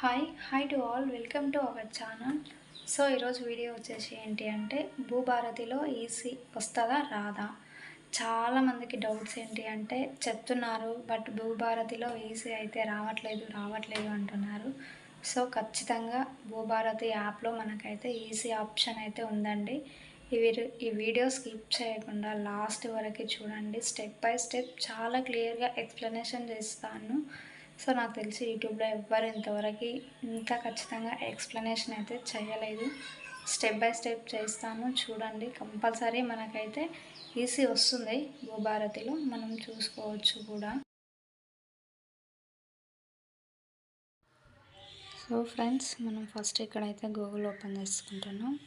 Hi hi to all welcome to our channel so ఈరోజు video వచ్చేసి ఏంటి అంటే భూభారతిలో ఈసీ వస్తుందా రాదా? చాలామందికి డౌట్స్ ఏంటి అంటే చెప్తున్నారు బట్ భూభారతిలో ఈసీ అయితే రావట్లేదు రావట్లేదు అంటున్నారు. సో ఖచ్చితంగా భూభారతి యాప్లో మనకైతే ఈసీ ఆప్షన్ అయితే ఉందండి. ఇవి ఈ వీడియో స్కిప్ చేయకుండా లాస్ట్ వరకు చూడండి. స్టెప్ బై స్టెప్ చాలా క్లియర్గా ఎక్స్ప్లెనేషన్ చేస్తాను. సో నాకు తెలిసి యూట్యూబ్లో ఎవ్వరు ఇంతవరకు ఇంత ఖచ్చితంగా ఎక్స్ప్లెనేషన్ అయితే చేయలేదు. స్టెప్ బై స్టెప్ చేస్తాను. చూడండి. కంపల్సరీ మనకైతే ఈసీ వస్తుంది భూభారతిలో. మనం చూసుకోవచ్చు కూడా. సో ఫ్రెండ్స్ మనం ఫస్ట్ ఇక్కడైతే గూగుల్ ఓపెన్ చేసుకుంటున్నాం.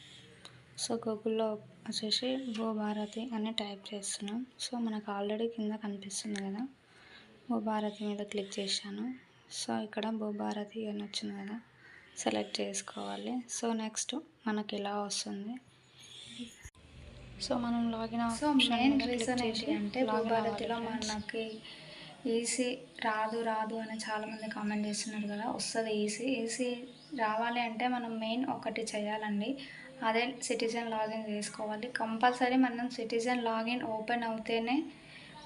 సో గూగుల్లో వచ్చేసి భూభారతి అని టైప్ చేస్తున్నాం. సో మనకు ఆల్రెడీ కింద కనిపిస్తుంది కదా. భూభారతి మీద క్లిక్ చేశాను. సో ఇక్కడ భూభారతి అని వచ్చింది కదా సెలెక్ట్ చేసుకోవాలి. సో నెక్స్ట్ మనకి ఇలా వస్తుంది. సో మనం లాగిన్ సో మెయిన్ రీజన్ ఏంటి అంటే భూభారతిలో మనకి ఈసీ రాదు రాదు అని చాలామంది కామెంట్ చేస్తున్నారు కదా వస్తుంది ఈసీ. ఈసీ రావాలి అంటే మనం మెయిన్ ఒకటి చేయాలండి. అదే సిటిజన్ లాగిన్ చేసుకోవాలి. కంపల్సరీ మనం సిటిజన్ లాగిన్ ఓపెన్ అవుతేనే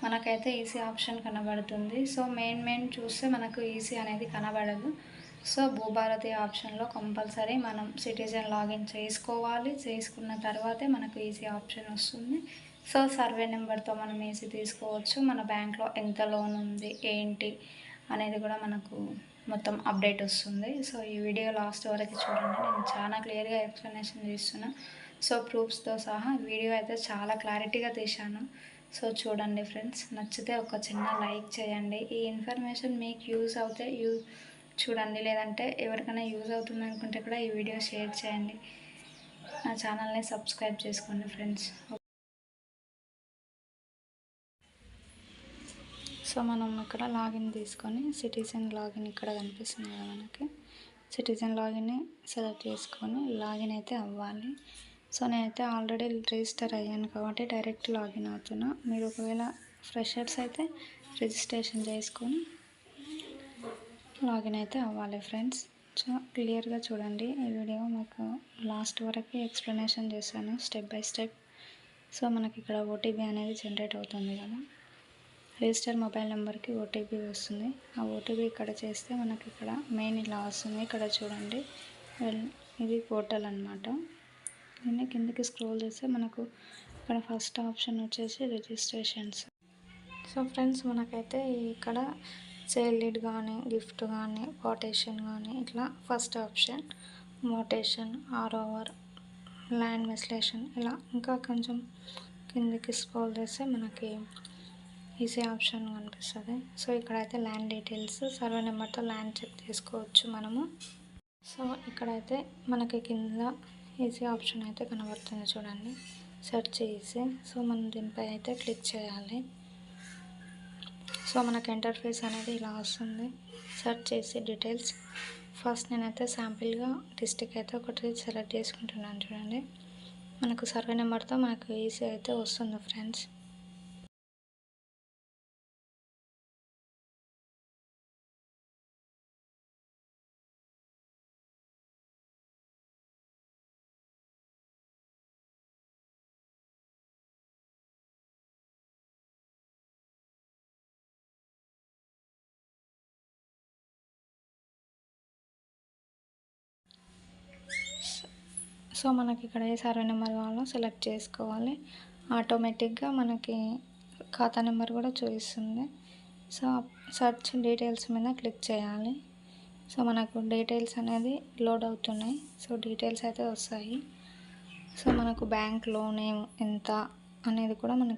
మనకైతే ఈసీ ఆప్షన్ కనబడుతుంది. సో మెయిన్ మెయిన్ చూస్తే మనకు ఈసీ అనేది కనబడదు. సో భూభారతి ఆప్షన్లో కంపల్సరీ మనం సిటిజన్ లాగిన్ చేసుకోవాలి. చేసుకున్న తర్వాతే మనకు ఈసీ ఆప్షన్ వస్తుంది. సో సర్వే నెంబర్తో మనం ఈసీ తీసుకోవచ్చు. మన బ్యాంక్లో ఎంత లోన్ ఉంది ఏంటి అనేది కూడా మనకు మొత్తం అప్డేట్ వస్తుంది. సో ఈ వీడియో లాస్ట్ వరకు చూడండి. నేను చాలా క్లియర్గా ఎక్స్ప్లెనేషన్ చేస్తున్నా. సో ప్రూఫ్స్తో సహా వీడియో అయితే చాలా క్లారిటీగా తీశాను. సో చూడండి ఫ్రెండ్స్ నచ్చితే ఒక చిన్న లైక్ చేయండి. ఈ ఇన్ఫర్మేషన్ మీకు యూజ్ అవుతే యూ చూడండి లేదంటే ఎవరికైనా యూజ్ అవుతుంది అనుకుంటే కూడా ఈ వీడియో షేర్ చేయండి. నా ఛానల్ని సబ్స్క్రైబ్ చేసుకోండి ఫ్రెండ్స్. సో మనం ఇక్కడ లాగిన్ తీసుకొని సిటిజన్ లాగిన్ ఇక్కడ కనిపిస్తుంది కదా మనకి. సిటిజన్ లాగిన్ని సెలెక్ట్ చేసుకొని లాగిన్ అయితే అవ్వాలి. సో నేనైతే ఆల్రెడీ రిజిస్టర్ అయ్యాను కాబట్టి డైరెక్ట్ లాగిన్ అవుతున్నా. మీరు ఒకవేళ ఫ్రెషర్స్ అయితే రిజిస్ట్రేషన్ చేసుకొని లాగిన్ అయితే అవ్వాలి ఫ్రెండ్స్. సో క్లియర్గా చూడండి ఈ వీడియో మీకు లాస్ట్ వరకు ఎక్స్ప్లెనేషన్ చేశాను స్టెప్ బై స్టెప్. సో మనకి ఇక్కడ ఓటీపీ అనేది జనరేట్ అవుతుంది కదా. రిజిస్టర్ మొబైల్ నెంబర్కి ఓటీపీ వస్తుంది. ఆ ఓటీపీ ఇక్కడ చేస్తే మనకి ఇక్కడ మెయిన్ ఇలా వస్తుంది. ఇక్కడ చూడండి ఇది పోర్టల్ అనమాట దీన్ని కిందకి స్క్రోల్ చేస్తే మనకు ఇక్కడ ఫస్ట్ ఆప్షన్ వచ్చేసి రిజిస్ట్రేషన్స్. సో ఫ్రెండ్స్ మనకైతే ఇక్కడ సేల్ లీడ్ కానీ గిఫ్ట్ కానీ కోటేషన్ కానీ ఇట్లా first option mutation or over land విశ్లేషణ ఇలా ఇంకా కొంచెం కిందకి స్క్రోల్ చేస్తే మనకి ఈజీ ఆప్షన్ కనిపిస్తుంది. సో ఇక్కడైతే ల్యాండ్ డీటెయిల్స్ సర్వే నెంబర్తో ల్యాండ్ చెక్ చేసుకోవచ్చు మనము. సో ఇక్కడైతే మనకి కింద ఈజీ ఆప్షన్ అయితే కనబడుతుంది చూడండి. సెర్చ్ చేసి. సో మనం దీనిపై అయితే క్లిక్ చేయాలి. సో మనకు ఇంటర్ఫేస్ అనేది ఇలా వస్తుంది. సెర్చ్ చేసి డీటెయిల్స్ ఫస్ట్ నేనైతే శాంపిల్గా డిస్టిక్ అయితే ఒకటి సెలెక్ట్ చేసుకుంటున్నాను చూడండి. మనకు సర్వే నెంబర్తో మనకు ఈజీ అయితే వస్తుంది ఫ్రెండ్స్ సో మనకి ఇక్కడ ఏ సర్వే నెంబర్ కావాలో సెలెక్ట్ చేసుకోవాలి. ఆటోమేటిక్గా మనకి ఖాతా నెంబర్ కూడా చూపిస్తుంది. సో సర్చ్ డీటెయిల్స్ మీద క్లిక్ చేయాలి. సో మనకు డీటెయిల్స్ అనేది లోడ్ అవుతున్నాయి. సో డీటెయిల్స్ అయితే వస్తాయి. సో మనకు బ్యాంక్ లోన్ ఎంత అనేది కూడా మనకి